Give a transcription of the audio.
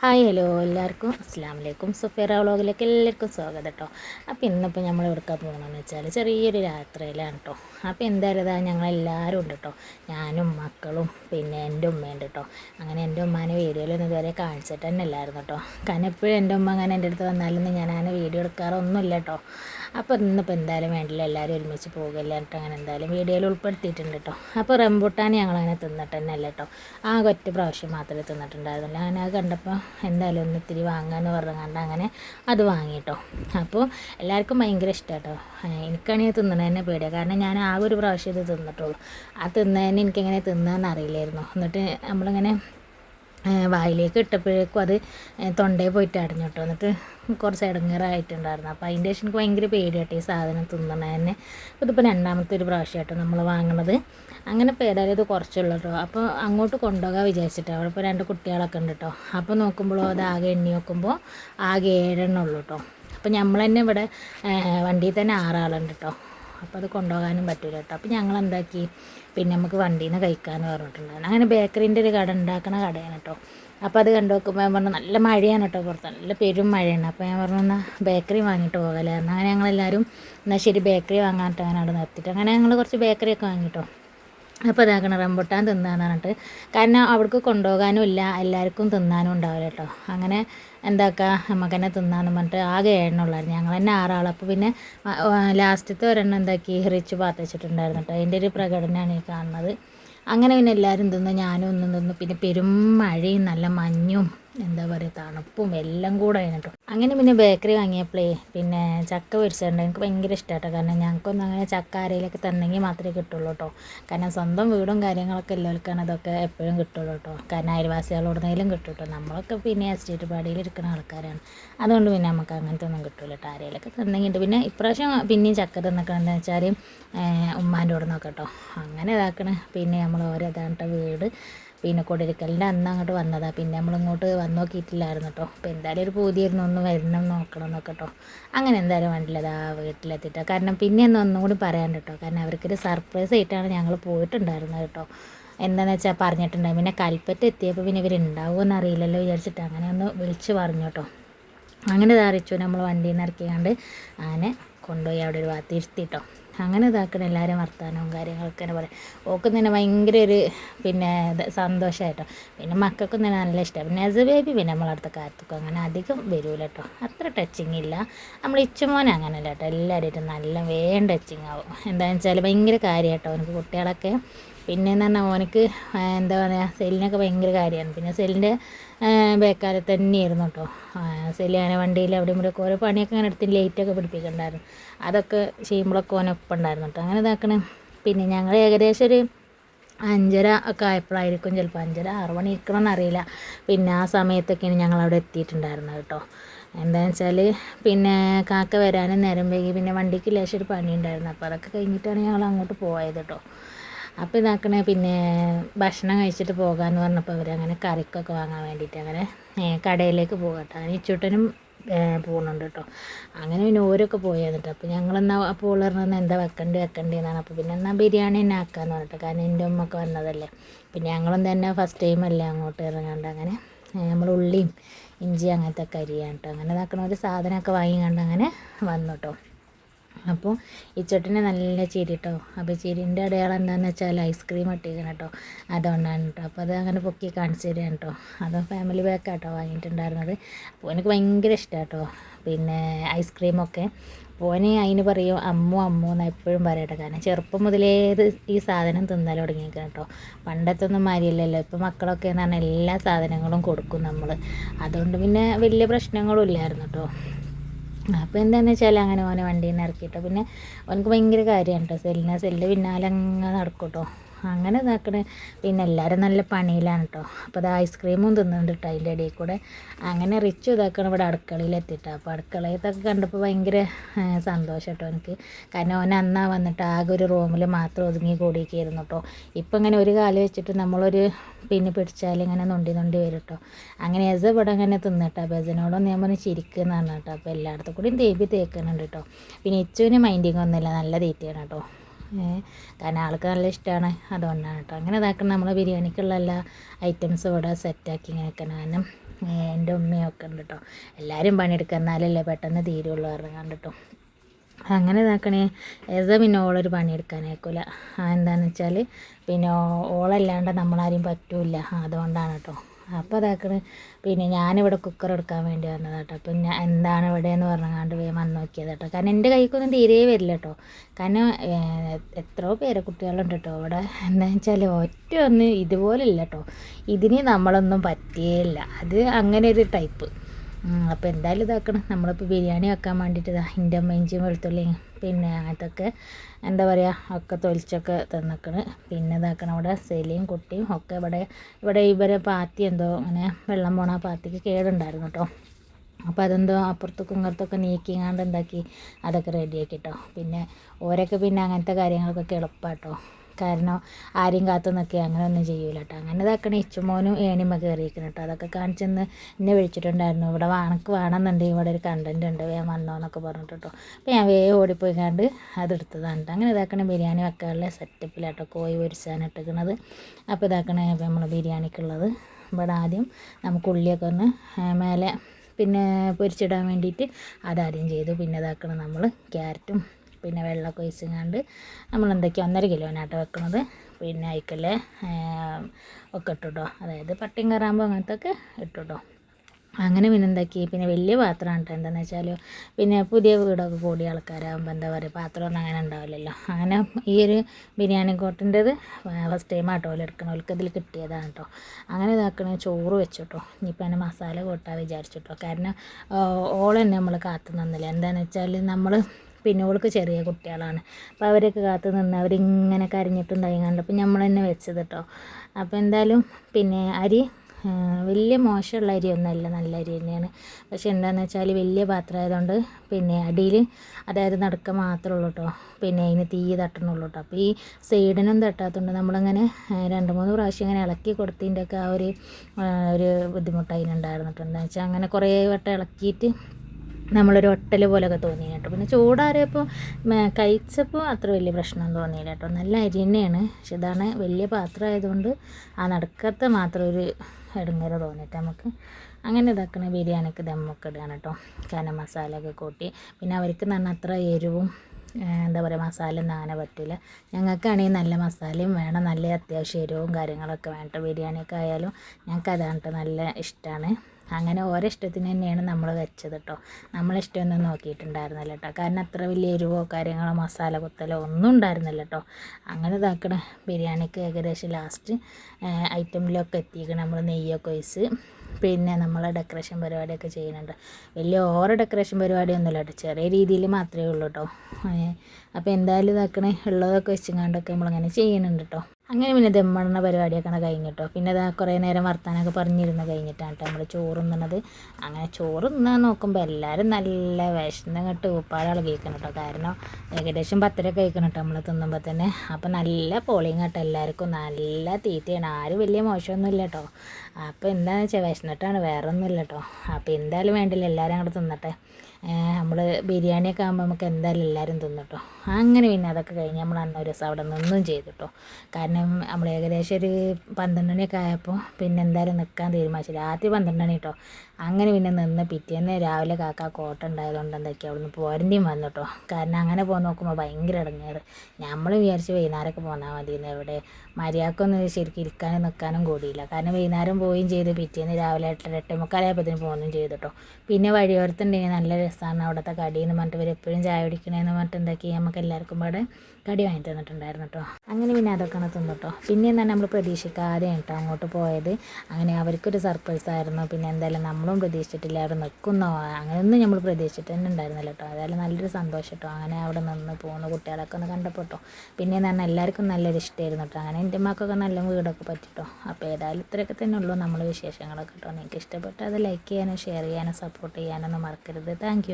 Hi hello എല്ലാവർക്കും. അസ്സാം വലൈക്കും സുഫേറ വ്ളോഗിലേക്ക് എല്ലാവർക്കും സ്വാഗതം കേട്ടോ അപ്പോൾ ഇന്നിപ്പോൾ നമ്മൾ എടുക്കാൻ പോകണമെന്ന് വെച്ചാൽ ചെറിയൊരു രാത്രിയിലാണ് കേട്ടോ അപ്പോൾ എന്തായാലും ഇതാ ഞങ്ങളെല്ലാവരും ഉണ്ട് കേട്ടോ ഞാനും മക്കളും പിന്നെ എന്റെ ഉമ്മയുണ്ട് കേട്ടോ അങ്ങനെ എന്റെ ഉമ്മാനെ വീഡിയോയിലൊന്നും ഇതുവരെ കാണിച്ചിട്ട് തന്നെ ഇല്ലായിരുന്നു കേട്ടോ കാരണം എപ്പോഴും എന്റെ ഉമ്മ അങ്ങനെ എന്റെ അടുത്ത് വന്നാലൊന്നും ഞാൻ അങ്ങനെ വീഡിയോ എടുക്കാറൊന്നുമില്ല കേട്ടോ അപ്പോൾ ഇന്നിപ്പോൾ എന്തായാലും വേണ്ടില്ല. എല്ലാവരും ഒരുമിച്ച് പോകില്ല എന്നിട്ട് അങ്ങനെ എന്തായാലും വീഡിയോയിൽ ഉൾപ്പെടുത്തിയിട്ടുണ്ട് കേട്ടോ അപ്പോൾ റംബുട്ടാൻ ഞങ്ങളങ്ങനെ തിന്നിട്ട് തന്നെ അല്ല കേട്ടോ ആ ഒറ്റ പ്രാവശ്യം മാത്രമേ തിന്നിട്ടുണ്ടായിരുന്നില്ല അങ്ങനെ അത് കണ്ടപ്പോൾ എന്തായാലും ഒന്ന് ഇത്തിരി വാങ്ങാമെന്ന് പറഞ്ഞുകൊണ്ട് അങ്ങനെ അത് വാങ്ങിട്ടോ. അപ്പോൾ എല്ലാവർക്കും ഭയങ്കര ഇഷ്ടം കേട്ടോ എനിക്കാണെങ്കിൽ തിന്നണ തന്നെ പേടിയാണ് കാരണം ഞാൻ ആ ഒരു പ്രാവശ്യം ഇത് തിന്നിട്ടുള്ളൂ. ആ തിന്നതിന് എനിക്കെങ്ങനെ തിന്നാന്ന് അറിയില്ലായിരുന്നു. എന്നിട്ട് നമ്മളിങ്ങനെ വായിലേക്ക് ഇട്ടപ്പോഴേക്കും അത് തൊണ്ടയിൽ പോയിട്ട് അടഞ്ഞു കേട്ടോ. എന്നിട്ട് കുറച്ച് ഇടങ്ങേറായിട്ടുണ്ടായിരുന്നു. അപ്പോൾ അതിന്റെ ശേഷം എനിക്ക് ഭയങ്കര പേടിയായിട്ട് ഈ സാധനം തിന്നണ തന്നെ. ഇതിപ്പോൾ രണ്ടാമത്തെ ഒരു പ്രാവശ്യമായിട്ടോ നമ്മൾ വാങ്ങണത്. അങ്ങനെ പേടാലും ഇത് കുറച്ചുള്ളൂ കേട്ടോ. അപ്പോൾ അങ്ങോട്ട് കൊണ്ടുപോകാൻ വിചാരിച്ചിട്ട്. അവിടെ ഇപ്പോൾ രണ്ട് കുട്ടികളൊക്കെ ഉണ്ട് കേട്ടോ. അപ്പോൾ നോക്കുമ്പോഴോ അത് ആകെ എണ്ണി നോക്കുമ്പോൾ ആകെ ഏഴെണ്ണം ഉള്ളൂ കേട്ടോ. അപ്പോൾ നമ്മൾ തന്നെ ഇവിടെ വണ്ടിയിൽ തന്നെ ആറാളുണ്ട് കേട്ടോ. അപ്പോൾ അത് കൊണ്ടുപോകാനും പറ്റില്ല കേട്ടോ. അപ്പോൾ ഞങ്ങൾ എന്താക്കി പിന്നെ നമുക്ക് വണ്ടിയിൽ നിന്ന് കഴിക്കാമെന്ന് പറഞ്ഞിട്ടുണ്ടായിരുന്നു. അങ്ങനെ ബേക്കറിന്റെ ഒരു കട ഉണ്ടാക്കണ കടയാണ് കേട്ടോ അപ്പോൾ അത് കണ്ടു നോക്കുമ്പോൾ ഞാൻ പറഞ്ഞു നല്ല മഴയാണ് കേട്ടോ പുറത്ത്. നല്ല പെരും മഴയാണ്. അപ്പോൾ ഞാൻ പറഞ്ഞു എന്നാൽ ബേക്കറി വാങ്ങിയിട്ട് പോകലായിരുന്നു അങ്ങനെ ഞങ്ങളെല്ലാവരും എന്നാൽ ശരി ബേക്കറി വാങ്ങാനായിട്ട് അങ്ങനെ അവിടെ നിർത്തിയിട്ട്. അങ്ങനെ ഞങ്ങൾ കുറച്ച് ബേക്കറിയൊക്കെ വാങ്ങിട്ടോ അപ്പോൾ ഇതാക്കണം റംബുട്ടാൻ തിന്നാന്ന് പറഞ്ഞിട്ട്. കാരണം അവർക്ക് കൊണ്ടുപോകാനും ഇല്ല എല്ലാവർക്കും തിന്നാനും ഉണ്ടാവില്ല കേട്ടോ. അങ്ങനെ എന്താക്കുക നമുക്ക് തന്നെ തിന്നാന്ന് പറഞ്ഞിട്ട് ആകെ എണ്ണുള്ളായിരുന്നു. ഞങ്ങൾ തന്നെ ആറാൾ അപ്പോൾ പിന്നെ ലാസ്റ്റത്തെ ഒരെണ്ണം എന്താക്കി റിച്ച് പാത്തച്ചിട്ടുണ്ടായിരുന്നു കേട്ടോ. അതിന്റെ ഒരു പ്രകടനമാണ് ഈ കാണുന്നത്. അങ്ങനെ പിന്നെ എല്ലാവരും തിന്നു ഞാനും ഒന്നും തിന്നു. പിന്നെ പെരും മഴയും നല്ല മഞ്ഞും എന്താ പറയുക തണുപ്പും എല്ലാം കൂടെ ആയിരുന്നു അങ്ങനെ പിന്നെ ബേക്കറി വാങ്ങിയപ്പോഴേ പിന്നെ ചക്ക പൊരിച്ചിട്ടുണ്ട് എനിക്ക് ഭയങ്കര ഇഷ്ടമാട്ടോ കാരണം ഞങ്ങൾക്കൊന്നും അങ്ങനെ ചക്ക ആരെയിലൊക്കെ തന്നെങ്കിൽ മാത്രമേ കിട്ടുള്ളൂ കേട്ടോ കാരണം സ്വന്തം വീടും കാര്യങ്ങളൊക്കെ എല്ലാവർക്കാണ് അതൊക്കെ എപ്പോഴും കിട്ടുള്ളൂ കേട്ടോ കാരണം അയൽവാസികളോടുന്നേലും കിട്ടും കേട്ടോ നമ്മളൊക്കെ പിന്നെ എസ്റ്റേറ്റ് പാടിയിൽ ഇരിക്കുന്ന ആൾക്കാരാണ്. അതുകൊണ്ട് പിന്നെ നമുക്ക് അങ്ങനത്തെ ഒന്നും കിട്ടില്ല കേട്ടോ ആരെയിലൊക്കെ തന്നെങ്കിൽ പിന്നെ ഇപ്രാവശ്യം പിന്നെയും ചക്ക തിന്നിക്കണമെന്ന് വെച്ചാൽ ഉമ്മാന്റെ അവിടെ നിന്നൊക്കെ കേട്ടോ അങ്ങനെ ഇതാക്കണേ. പിന്നെ നമ്മൾ ഓരോ ഇതാണ് വീട്. പിന്നെ കൊടിരിക്കലിന്റെ അന്ന് അങ്ങോട്ട് വന്നതാണ് പിന്നെ നമ്മളിങ്ങോട്ട് വന്ന് നോക്കിയിട്ടില്ലായിരുന്നു കേട്ടോ അപ്പോൾ എന്തായാലും ഒരു പൂതിയായിരുന്നു. ഒന്ന് വരണം നോക്കണം എന്നൊക്കെ കേട്ടോ അങ്ങനെ എന്തായാലും വേണ്ടില്ല വീട്ടിലെത്തിയിട്ട്. കാരണം പിന്നെ ഒന്ന് ഒന്നും കൂടി പറയാൻ കേട്ടോ കാരണം അവർക്കൊരു സർപ്രൈസ് ആയിട്ടാണ് ഞങ്ങൾ പോയിട്ടുണ്ടായിരുന്നത് കേട്ടോ എന്താണെന്ന് വെച്ചാൽ പറഞ്ഞിട്ടുണ്ടായി. പിന്നെ കൽപ്പറ്റ എത്തിയപ്പോൾ പിന്നെ ഇവരുണ്ടാവുമെന്ന് അറിയില്ലല്ലോ വിചാരിച്ചിട്ട് അങ്ങനെ ഒന്ന് വിളിച്ച് പറഞ്ഞു കേട്ടോ അങ്ങനെ ധാരിച്ചു നമ്മൾ വണ്ടിയിൽ നിന്ന് ഇറക്കിയാണ്ട് അങ്ങനെ കൊണ്ടുപോയി അവിടെ ഒരു ഭാഗത്ത് ഇരുത്തിട്ടോ അങ്ങനെ ഇതാക്കണം എല്ലാവരും വർത്തമാനവും കാര്യങ്ങളൊക്കെ തന്നെ പറയും. ഓക്കും തന്നെ ഭയങ്കര ഒരു പിന്നെ സന്തോഷമായിട്ടോ പിന്നെ മക്കൾക്കും തന്നെ നല്ല ഇഷ്ടമാണ് പിന്നെ ആസ് എ ബേബി പിന്നെ നമ്മളടുത്ത കാലത്തൊക്കെ അങ്ങനെ അധികം വരൂല കേട്ടോ അത്ര ടച്ചിങ് ഇല്ല. നമ്മൾ ഇച്ചുമോനെ അങ്ങനെയല്ല കേട്ടോ എല്ലാവരും നല്ല വേണ്ട ടച്ചിങ് ആവും. എന്താണെന്ന് വെച്ചാൽ ഭയങ്കര കാര്യമായിട്ടോ എനിക്ക് കുട്ടികളൊക്കെ പിന്നെ എന്ന് പറഞ്ഞാൽ ഓനക്ക് എന്താ പറയുക സെല്ലിനൊക്കെ ഭയങ്കര കാര്യമാണ് പിന്നെ സെല്ലിന്റെ ബേക്കാലെ തന്നെയായിരുന്നു കേട്ടോ സെല്ലി അങ്ങനെ വണ്ടിയിൽ അവിടെ ഇവിടെ ഓരോ പണിയൊക്കെ അങ്ങനെ എടുത്ത് ലൈറ്റൊക്കെ പിടിപ്പിക്കണ്ടായിരുന്നു അതൊക്കെ ചെയ്യുമ്പോഴൊക്കെ ഓനൊപ്പം ഉണ്ടായിരുന്നു കേട്ടോ അങ്ങനെ ഇതാക്കണേ. പിന്നെ ഞങ്ങൾ ഏകദേശം ഒരു അഞ്ചര ഒക്കെ ആയപ്പോഴായിരിക്കും ചിലപ്പോൾ അഞ്ചര ആറ് മണി ഇരിക്കണമെന്ന് അറിയില്ല. പിന്നെ ആ സമയത്തൊക്കെയാണ് ഞങ്ങൾ അവിടെ എത്തിയിട്ടുണ്ടായിരുന്നത് കേട്ടോ എന്താണെന്ന് വെച്ചാൽ പിന്നെ കാക്ക വരാനും നേരം വൈകി. പിന്നെ വണ്ടിക്ക് ലേശം ഒരു പണി ഉണ്ടായിരുന്നു അപ്പോൾ അതൊക്കെ കഴിഞ്ഞിട്ടാണ് ഞങ്ങൾ അങ്ങോട്ട് പോയത് കേട്ടോ അപ്പോൾ ഇതാക്കണേ പിന്നെ ഭക്ഷണം കഴിച്ചിട്ട് പോകാമെന്ന് പറഞ്ഞപ്പോൾ അവരങ്ങനെ കറിക്കൊക്കെ വാങ്ങാൻ വേണ്ടിയിട്ട് അങ്ങനെ കടയിലേക്ക് പോകട്ടെ. അങ്ങനെ ഇച്ചൂട്ടനും പോകുന്നുണ്ട് കേട്ടോ അങ്ങനെ പിന്നെ ഓരൊക്കെ പോയി എന്നിട്ട് അപ്പോൾ ഞങ്ങളെന്നാൽ അപ്പോൾ പറഞ്ഞാൽ എന്താ വെക്കണ്ടേ വെക്കണ്ടി എന്നാണ്. അപ്പോൾ പിന്നെ എന്നാൽ ബിരിയാണി തന്നെ ആക്കാമെന്ന് പറഞ്ഞിട്ട്. കാരണം എന്റെ ഉമ്മക്ക് വന്നതല്ലേ. പിന്നെ ഞങ്ങളും തന്നെ ഫസ്റ്റ് ടൈം അല്ലേ അങ്ങോട്ട് ഇറങ്ങാണ്ട് അങ്ങനെ നമ്മൾ ഉള്ളിയും ഇഞ്ചി അങ്ങനത്തെ കരിയാണ് കേട്ടോ അങ്ങനെ ഇതാക്കണ ഒരു സാധനമൊക്കെ വാങ്ങിക്കണ്ട് അങ്ങനെ വന്നു കേട്ടോ അപ്പോൾ ഈ ചട്ടിന് നല്ല ചിരി കേട്ടോ അപ്പോൾ ചിരിന്റെ അടയാളം എന്താണെന്ന് വെച്ചാൽ ഐസ്ക്രീം ഇട്ടിരിക്കണം കേട്ടോ അതുകൊണ്ടാണ് കേട്ടോ അപ്പോൾ അത് അങ്ങനെ പൊക്കി കാണിച്ചു തരാണ് കേട്ടോ അത് ഫാമിലി പാക്കാട്ടോ വാങ്ങിയിട്ടുണ്ടായിരുന്നത്. അപ്പോൾ എനിക്ക് ഭയങ്കര ഇഷ്ടമാണ് കേട്ടോ പിന്നെ ഐസ്ക്രീമൊക്കെ ഓന് അതിന് പറയും അമ്മു അമ്മു എന്ന് എപ്പോഴും പറയട്ടെ. കാരണം ചെറുപ്പം മുതലേ ഈ സാധനം തിന്നാൻ തുടങ്ങിയിരിക്കണം കേട്ടോ പണ്ടത്തെ ഒന്നും മാരിയില്ലല്ലോ ഇപ്പോൾ മക്കളൊക്കെ എന്ന് പറഞ്ഞാൽ എല്ലാ സാധനങ്ങളും കൊടുക്കും നമ്മൾ അതുകൊണ്ട് പിന്നെ വലിയ പ്രശ്നങ്ങളും ഇല്ലായിരുന്നു കേട്ടോ അപ്പോൾ എന്താണെന്ന് വെച്ചാൽ അങ്ങനെ ഓനെ വണ്ടിയിൽ നിന്ന് ഇറക്കിയിട്ടോ പിന്നെ ഓനക്ക് ഭയങ്കര കാര്യമാണ് കേട്ടോ സെല്ലിനെ. സെല്ല് പിന്നാലെ അങ്ങ് നടക്കും കേട്ടോ അങ്ങനെ ഇതാക്കണേ. പിന്നെ എല്ലാവരും നല്ല പണിയിലാണ് കേട്ടോ അപ്പോൾ അത് ഐസ്ക്രീമും തിന്നുന്നുണ്ട് കേട്ടോ അതിന്റെ ഇടയിൽ കൂടെ. അങ്ങനെ റിച്ച് ഇതാക്കണം ഇവിടെ അടുക്കളയിൽ എത്തിയിട്ടോ. അപ്പോൾ അടുക്കളയത്തൊക്കെ കണ്ടപ്പോൾ ഭയങ്കര സന്തോഷം കേട്ടോ എനിക്ക്. കാരണം ഓൻ അന്നാ വന്നിട്ട് ആകെ ഒരു റൂമിൽ മാത്രം ഒതുങ്ങി കൂടിയിരിക്കുന്നു കേട്ടോ ഇപ്പം ഇങ്ങനെ ഒരു കാലം വെച്ചിട്ട് നമ്മളൊരു പിന്നെ പിടിച്ചാൽ ഇങ്ങനെ നൊണ്ടി നൊണ്ടി വരും കേട്ടോ അങ്ങനെ എസ് ഇവിടെ അങ്ങനെ തിന്നിട്ടോ. ബജനോടൊന്നും ഞാൻ പറഞ്ഞ് ചിരിക്കുന്നതാണ് കേട്ടോ അപ്പോൾ എല്ലായിടത്തും കൂടിയും തേപ്പി തേക്കുന്നുണ്ട് കേട്ടോ പിന്നെ ഇച്ചുവിന് മൈൻഡിങ് ഒന്നുമില്ല. നല്ല തീറ്റയാണ് കേട്ടോ കാരണം ആൾക്ക് നല്ല ഇഷ്ടമാണ് അതുകൊണ്ടാണ് കേട്ടോ. അങ്ങനെ ഇതാക്കണം. നമ്മൾ ബിരിയാണിക്കുള്ള എല്ലാ ഐറ്റംസും ഇവിടെ സെറ്റാക്കി ഇങ്ങനെ വെക്കണം. കാരണം എന്റെ ഉമ്മയൊക്കെ ഉണ്ട് കേട്ടോ. എല്ലാവരും പണിയെടുക്കുക എന്നാലല്ലേ പെട്ടെന്ന് തീരുള്ളൂ പറഞ്ഞു കണ്ടിട്ടോ. അങ്ങനെ ഇതാക്കണേ. ഏതാ പിന്നെ ഓളൊരു പണിയെടുക്കാനായിക്കൂല എന്താണെന്ന് വെച്ചാൽ പിന്നെ ഓളല്ലാണ്ട് നമ്മളാരും പറ്റൂല അതുകൊണ്ടാണ് കേട്ടോ. അപ്പോൾ അതാക്കണ്. പിന്നെ ഞാനിവിടെ കുക്കർ എടുക്കാൻ വേണ്ടി വന്നത് കേട്ടോ അപ്പം ഞാൻ എന്താണ് ഇവിടെ എന്ന് പറഞ്ഞാണ്ട് വേഗം വന്ന് നോക്കിയത് കേട്ടോ കാരണം എന്റെ കൈക്കൊന്നും തീരെ വരില്ല കേട്ടോ കാരണം എത്രയോ പേരെ കുട്ടികളുണ്ട് കേട്ടോ ഇവിടെ എന്താണെന്ന് വെച്ചാൽ ഒറ്റ ഒന്ന് ഇതുപോലെ ഇല്ല കേട്ടോ ഇതിന് നമ്മളൊന്നും പറ്റിയേയില്ല. അത് അങ്ങനെ ഒരു ടൈപ്പ് അപ്പോൾ എന്തായാലും ഇതാക്കണം. നമ്മളിപ്പോൾ ബിരിയാണി വെക്കാൻ വേണ്ടിയിട്ട് ഇതാ അമ്മ ഇഞ്ചിയും വെളുത്തുള്ളിയും പിന്നെ അതൊക്കെ എന്താ പറയുക ഒക്കെ തൊലിച്ചൊക്കെ തന്നിക്കണ്. പിന്നെ ഇതാക്കണം അവിടെ സെലിയും കുട്ടിയും ഒക്കെ ഇവിടെ ഇവിടെ ഇവരെ പാത്തി എന്തോ അങ്ങനെ വെള്ളം പോണ പാത്തിക്ക് കേടുണ്ടായിരുന്നു കേട്ടോ അപ്പോൾ അതെന്തോ അപ്പുറത്തേക്കും ഇങ്ങനത്തൊക്കെ നീക്കിങ്ങാണ്ട് എന്താക്കി അതൊക്കെ റെഡിയാക്കി കേട്ടോ പിന്നെ ഓരൊക്കെ പിന്നെ അങ്ങനത്തെ കാര്യങ്ങൾക്കൊക്കെ എളുപ്പമാട്ടോ കാരണം ആരെയും കാത്തു നിൽക്കുക അങ്ങനെ ഒന്നും ചെയ്യൂല കേട്ടോ അങ്ങനെ ഇതാക്കണ ഇച്ചുമോനും ഏണിമ കയറിയിരിക്കണം കേട്ടോ. അതൊക്കെ കാണിച്ചെന്ന് എന്നെ വിളിച്ചിട്ടുണ്ടായിരുന്നു. ഇവിടെ വാണക്ക് വേണമെന്നുണ്ടെങ്കിൽ ഇവിടെ ഒരു കണ്ടന്റ് ഉണ്ട് വേ വന്നോ എന്നൊക്കെ പറഞ്ഞിട്ട് കേട്ടോ. അപ്പോൾ ഞാൻ വേ ഓടിപ്പോയി കണ്ട് അതെടുത്തതാണ് അങ്ങനെ ഇതാക്കണ ബിരിയാണി വെക്കാനുള്ള സെറ്റപ്പിലാട്ടോ കോഴി പൊരിച്ചാണ് ഇട്ടിരിക്കുന്നത്. അപ്പോൾ ഇതാക്കണ നമ്മൾ ബിരിയാണിക്കുള്ളത്. ഇവിടെ ആദ്യം നമുക്ക് ഉള്ളിയൊക്കെ ഒന്ന് മേലെ പിന്നെ പൊരിച്ചിടാൻ വേണ്ടിയിട്ട് അതാദ്യം ചെയ്തു. പിന്നെ ഇതാക്കണം നമ്മൾ ക്യാരറ്റും പിന്നെ വെള്ളമൊക്കെ ഒഴിച്ചങ്ങാണ്ട് നമ്മൾ എന്തൊക്കെയാണ് ഒന്നര കിലോനാട്ടോ വെക്കുന്നത് പിന്നെ അതിക്കല്ലേ ഒക്കെ ഇട്ടുട്ടോ. അതായത് പട്ടിയും കറാമ്പോ അങ്ങനത്തെ ഒക്കെ ഇട്ടുട്ടോ. അങ്ങനെ പിന്നെ എന്താക്കി പിന്നെ വലിയ പാത്രമാണ് കേട്ടോ എന്താണെന്ന് വെച്ചാൽ പിന്നെ പുതിയ വീടൊക്കെ കൂടിയ ആൾക്കാരാകുമ്പോൾ എന്താ പറയുക പാത്രമൊന്നും അങ്ങനെ ഉണ്ടാവില്ലല്ലോ. അങ്ങനെ ഈ ഒരു ബിരിയാണി കോട്ടിന്റെത് ഫസ്റ്റ് ടൈം ആട്ടോ എടുക്കണം എടുക്കണവർക്ക് ഇതിൽ കിട്ടിയതാണ് കേട്ടോ അങ്ങനെ ഇതാക്കണ ചോറ് വെച്ചിട്ടോ. ഇനിയിപ്പോൾ അതിന് മസാല കൂട്ടാൻ വിചാരിച്ചിട്ടോ. കാരണം ഓൾ ഓളെന്നെ നമ്മൾ കാത്തു നിന്നില്ല. എന്താണെന്ന് വെച്ചാൽ നമ്മൾ പിന്നെ ഓൾക്ക് ചെറിയ കുട്ടികളാണ്. അപ്പോൾ അവരൊക്കെ കാത്തു നിന്ന് അവരിങ്ങനെ കരഞ്ഞിട്ടുണ്ടായിങ്ങാണ്ട് അപ്പോൾ നമ്മൾ തന്നെ വെച്ചത് കേട്ടോ അപ്പോൾ എന്തായാലും പിന്നെ അരി വലിയ മോശമുള്ള അരിയൊന്നുമല്ല നല്ല അരി തന്നെയാണ്. പക്ഷെ എന്താണെന്ന് വെച്ചാൽ വലിയ പാത്രമായതുകൊണ്ട് പിന്നെ അടിയിൽ അതായത് നടക്കുക മാത്രമേ ഉള്ളൂ കേട്ടോ പിന്നെ അതിന് തീ തട്ടണുള്ളൂ കേട്ടോ അപ്പോൾ ഈ സൈഡിനും തട്ടാത്തതുകൊണ്ട് നമ്മളിങ്ങനെ രണ്ട് മൂന്ന് പ്രാവശ്യം ഇങ്ങനെ ഇളക്കി കൊടുത്തതിന്റെയൊക്കെ ആ ഒരു ഒരു ബുദ്ധിമുട്ട് അതിനുണ്ടായിരുന്നു വെച്ചാൽ അങ്ങനെ കുറേ വട്ടം ഇളക്കിയിട്ട് നമ്മളൊരു ഒട്ടൽ പോലെയൊക്കെ തോന്നി കേട്ടോ. പിന്നെ ചൂടാറിയപ്പോൾ കഴിച്ചപ്പോൾ അത്ര വലിയ പ്രശ്നം തോന്നിയില്ല കേട്ടോ. നല്ല അരി തന്നെയാണ് പക്ഷെ ഇതാണ് വലിയ പാത്രം ആയതുകൊണ്ട് ആ നടുക്കത്തെ മാത്രം ഒരു ഇടങ്ങേറ് തോന്നിയിട്ട് നമുക്ക് അങ്ങനെ ഇതാക്കണ ബിരിയാണിക്ക് ദമ്മൊക്കെ ഇടുകയാണ് കേട്ടോ. കാരണം മസാലയൊക്കെ കൂട്ടി. പിന്നെ അവർക്ക് തന്നെ അത്ര എരിവും എന്താ പറയുക മസാല ഒന്നും അങ്ങനെ പറ്റില്ല. ഞങ്ങൾക്കാണെങ്കിൽ നല്ല മസാലയും വേണം. നല്ല അത്യാവശ്യം എരിവും കാര്യങ്ങളൊക്കെ വേണ്ട ബിരിയാണിയൊക്കെ ആയാലും ഞങ്ങൾക്ക് അതാണ് നല്ല ഇഷ്ടമാണ്. അങ്ങനെ ഓരോ ഇഷ്ടത്തിന് തന്നെയാണ് നമ്മൾ വെച്ചത് കേട്ടോ നമ്മളിഷ്ടമൊന്നും നോക്കിയിട്ടുണ്ടായിരുന്നില്ല കേട്ടോ കാരണം അത്ര വലിയ എരിവോ കാര്യങ്ങളോ മസാല കുത്തലോ ഒന്നും ഉണ്ടായിരുന്നില്ല കേട്ടോ അങ്ങനെ ഇതാക്കണ ബിരിയാണിക്ക് ഏകദേശം ലാസ്റ്റ് ഐറ്റമിലൊക്കെ എത്തിക്കണം നമ്മൾ നെയ്യൊക്കെ ഒഴിച്ച്. പിന്നെ നമ്മൾ ഡെക്കറേഷൻ പരിപാടിയൊക്കെ ചെയ്യുന്നുണ്ട്. വലിയ ഓവർ ഡെക്കറേഷൻ പരിപാടിയൊന്നുമില്ല കേട്ടോ ചെറിയ രീതിയിൽ മാത്രമേ ഉള്ളൂ കേട്ടോ അപ്പോൾ എന്തായാലും ഇതാക്കണേ ഉള്ളതൊക്കെ വെച്ചുകൊണ്ടൊക്കെ നമ്മളിങ്ങനെ ചെയ്യുന്നുണ്ട് കേട്ടോ അങ്ങനെ പിന്നെ ദമ്മണ പരിപാടിയൊക്കെ കഴിഞ്ഞിട്ടോ. പിന്നെ അതാ കുറേ നേരം വർത്താനൊക്കെ പറഞ്ഞിരുന്ന് കഴിഞ്ഞിട്ടാണ് കേട്ടോ നമ്മൾ ചോറ് തിന്നണത്. അങ്ങനെ ചോറ് തിന്നാൻ നോക്കുമ്പോൾ എല്ലാവരും നല്ല വിശന്ന് കെട്ട് ഉപ്പാട് കഴിക്കണം കേട്ടോ കാരണം ഏകദേശം പത്തര കഴിക്കണം കേട്ടോ നമ്മൾ തിന്നുമ്പോൾ തന്നെ. അപ്പോൾ നല്ല പോളിങ് കേട്ടോ എല്ലാവർക്കും നല്ല തീറ്റയാണ്. ആരും വലിയ മോശമൊന്നുമില്ല കേട്ടോ അപ്പോൾ എന്താണെന്ന് വെച്ചാൽ വിശന്നിട്ടാണ് വേറെ ഒന്നുമില്ല കേട്ടോ അപ്പോൾ എന്തായാലും വേണ്ടില്ല എല്ലാവരും അങ്ങോട്ട് തിന്നട്ടെ. നമ്മൾ ബിരിയാണിയൊക്കെ ആകുമ്പോൾ നമുക്ക് എന്തായാലും എല്ലാവരും തിന്നിട്ടോ. അങ്ങനെ പിന്നെ അതൊക്കെ കഴിഞ്ഞ് നമ്മൾ അന്ന ദിവസം അവിടെ നിന്നും ചെയ്തു കേട്ടോ കാരണം നമ്മൾ ഏകദേശം ഒരു പന്ത്രണ്ട് മണിയൊക്കെ ആയപ്പോൾ പിന്നെ എന്തായാലും നിൽക്കാൻ തീരുമാനിച്ചു രാത്രി പന്ത്രണ്ട് മണി കേട്ടോ അങ്ങനെ പിന്നെ നിന്ന് പിറ്റേന്ന് രാവിലെ കാക്ക കോട്ട ഉണ്ടായതുകൊണ്ട് എന്തൊക്കെയാണ് നിന്ന് പോരണ്ടിയും വന്നു കേട്ടോ കാരണം അങ്ങനെ പോകാൻ നോക്കുമ്പോൾ ഭയങ്കര ഇടങ്ങേറ്. നമ്മൾ വിചാരിച്ച് വൈകുന്നേരമൊക്കെ പോന്നാൽ മതി ഇവിടെ മര്യാദക്കൊന്നും ശരിക്കും ഇരിക്കാനും നിൽക്കാനും കൂടിയില്ല. കാരണം വൈകുന്നേരം പോവുകയും ചെയ്ത് പിറ്റേന്ന് രാവിലെ എട്ടര എട്ട് മുക്കാലായപ്പോഴത്തേന് പോകുകയും ചെയ്തു കേട്ടോ പിന്നെ വഴിയോരത്തുണ്ടെങ്കിൽ നല്ല രസമാണ് അവിടുത്തെ കടിയെന്ന് പറഞ്ഞിട്ട് ഇവർ എപ്പോഴും ചായ കുടിക്കണേന്ന് പറഞ്ഞിട്ട് എന്താക്കി നമുക്ക് എല്ലാവർക്കും ഇവിടെ കടി വാങ്ങി തന്നിട്ടുണ്ടായിരുന്നു കേട്ടോ അങ്ങനെ പിന്നെ അതൊക്കെയാണ് തിന്നു കേട്ടോ പിന്നെ എന്താണ് നമ്മൾ പ്രതീക്ഷിക്കാതെ കേട്ടോ അങ്ങോട്ട് പോയത്. അങ്ങനെ അവർക്കൊരു സർപ്രൈസ് ആയിരുന്നു. പിന്നെ എന്തായാലും നമ്മളും പ്രതീക്ഷിച്ചിട്ടില്ല അവിടെ നിൽക്കുന്നോ. അങ്ങനെയൊന്നും നമ്മൾ പ്രതീക്ഷിച്ചിട്ട് തന്നെ ഉണ്ടായിരുന്നില്ല കേട്ടോ അതായത് നല്ലൊരു സന്തോഷം കേട്ടോ അങ്ങനെ അവിടെ നിന്ന് പോകുന്ന കുട്ടികളൊക്കെ ഒന്ന് കണ്ടപ്പോൾ കേട്ടോ പിന്നെ എന്ന് എല്ലാവർക്കും നല്ലൊരു ഇഷ്ടമായിരുന്നു കേട്ടോ അങ്ങനെ എന്റെ മക്കൾക്ക് നല്ല വീടൊക്കെ പറ്റിട്ടോ അപ്പോൾ ഏതായാലും ഇത്രയൊക്കെ തന്നെ ഉള്ളൂ നമ്മൾ വിശേഷങ്ങളൊക്കെ കേട്ടോ നിങ്ങൾക്ക് ഇഷ്ടപ്പെട്ട അത് ലൈക്ക് ചെയ്യാനും ഷെയർ ചെയ്യാനും സപ്പോർട്ട് ചെയ്യാനൊന്നും മറക്കരുത്. താങ്ക്